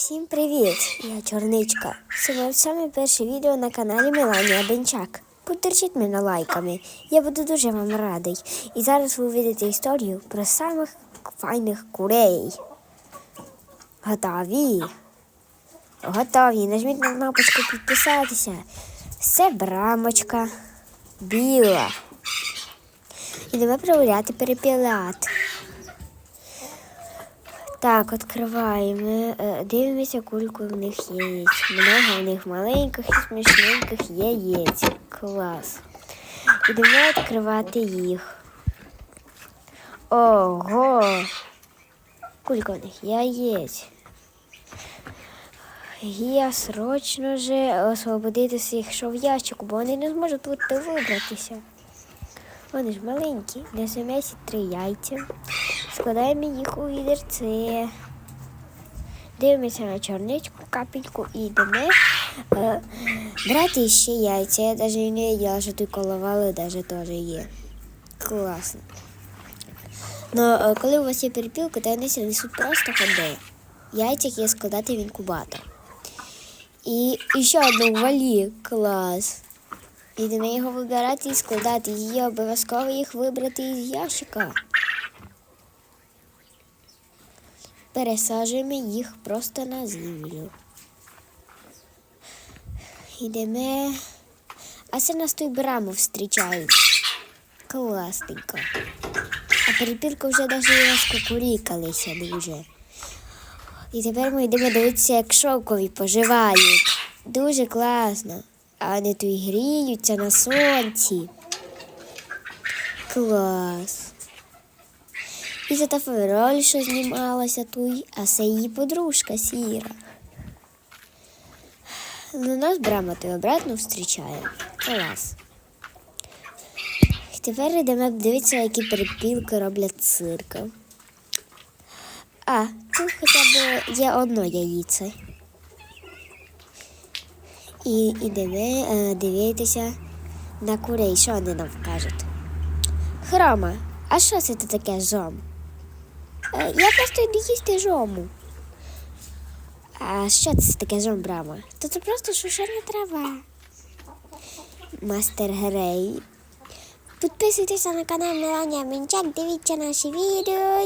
Всім привіт! Я Чорничка. Це моє саме перше відео на каналі Меланія Бенчак. Поддержіть мене лайками. Я буду дуже вам радий. І зараз ви увидите історію про самих файних курей. Готові? Готові. Нажміть на кнопочку підписатися. Це брамочка біла. Ідемо перевіряти перепілят. Так, відкриваємо. Е, Дивимося, кульку в них яєць. Много в них маленьких і смішненьких яєць. Клас. Ідемо відкривати їх. Ого! Кулька в них яєць. Я срочно же освободитися їх що в ящику, бо вони не зможуть тут вибратися. Вони ж маленькі, несемо три яйця, складаємо їх у відерце, дивимося на чорничку, капельку і йдемо е, брати ще яйця. Я навіть не виділа, що тут коловали навіть теж є. Класно. Ну, е, коли у вас є перепілка, то вони несуть просто ходи. Яйця є складати в інкубатор. І ще одну валі. Клас. Ідемо його вибирати і складати. Її обов'язково їх вибрати із ящика. Пересаджуємо їх просто на землю. Йдемо. А це нас тут браму зустрічають. Класненько. А перепілка вже навіть розкукурікалися дуже. І тепер ми йдемо дивитися, як шовкові поживають. Дуже класно. А вони тут гріються на сонці. Клас. І за та фавероль, що знімалася тут, а це її подружка сіра. Ну, нас брама той обратно зустрічає. Клас. Тепер йдемо дивитися, які перепілки роблять цирка. А, тут хоча б є одно яйце. І йдемо е, дивитися на курей, що вони нам кажуть. Хрома, а що це таке жом? Е, я просто йду їсти жому. А що це таке жом, брама? То це просто шушена трава. Мастер Грей. Підписуйтеся на канал Меланія Мінчак, дивіться наші відео.